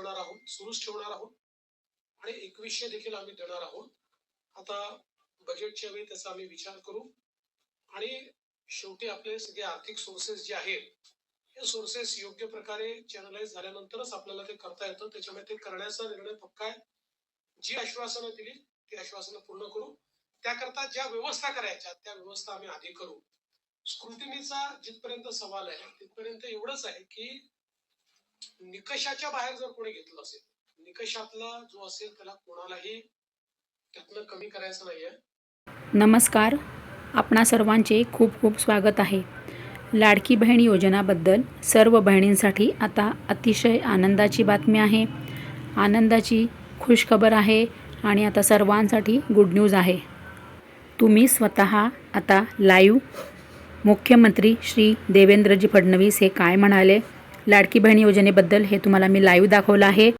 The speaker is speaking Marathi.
करणार आहोत सुरूच ठेवणार आहोत. आणि एकवीसशे देखील आम्ही देणार आहोत. आता बजेटच्या वेळी त्याचा आम्ही विचार करू. आणि शेवटी आपले सगळे आर्थिक सोर्सेस जे आहेत हे सोर्सेस योग्य प्रकारे चॅनलाइज झाल्यानंतरच आपल्याला ते करता येतं. त्याच्यामुळे ते करण्याचा निर्णय पक्का आहे. जी आश्वासनं दिली ती आश्वासनं पूर्ण करू. त्याकरता ज्या व्यवस्था करायच्या त्या व्यवस्था आम्ही आधी करू. स्क्रुटिनीचा जिथपर्यंत सवाल आहे तिथपर्यंत एवढंच आहे की निकषाच्या बाहेर जर कोणी घेतलं असेल निकषातला जो असेल त्याला कोणालाही त्यातनं कमी करायचं नाहीये. नमस्कार. आपणा सर्वांचे खूप खूप स्वागत आहे. लाडकी बहीण योजनाबद्दल सर्व बहिणींसाठी आता अतिशय आनंदाची बातमी आहे. आनंदाची खुशखबर आहे आणि आता सर्वांसाठी गुड न्यूज आहे. तुम्ही स्वतः आता लाईव्ह मुख्यमंत्री श्री देवेंद्रजी फडणवीस हे काय म्हणाले? लाडकी बहीण योजनेबद्दल हे तुम्हाला मी लाईव्ह दाखवलं आहे.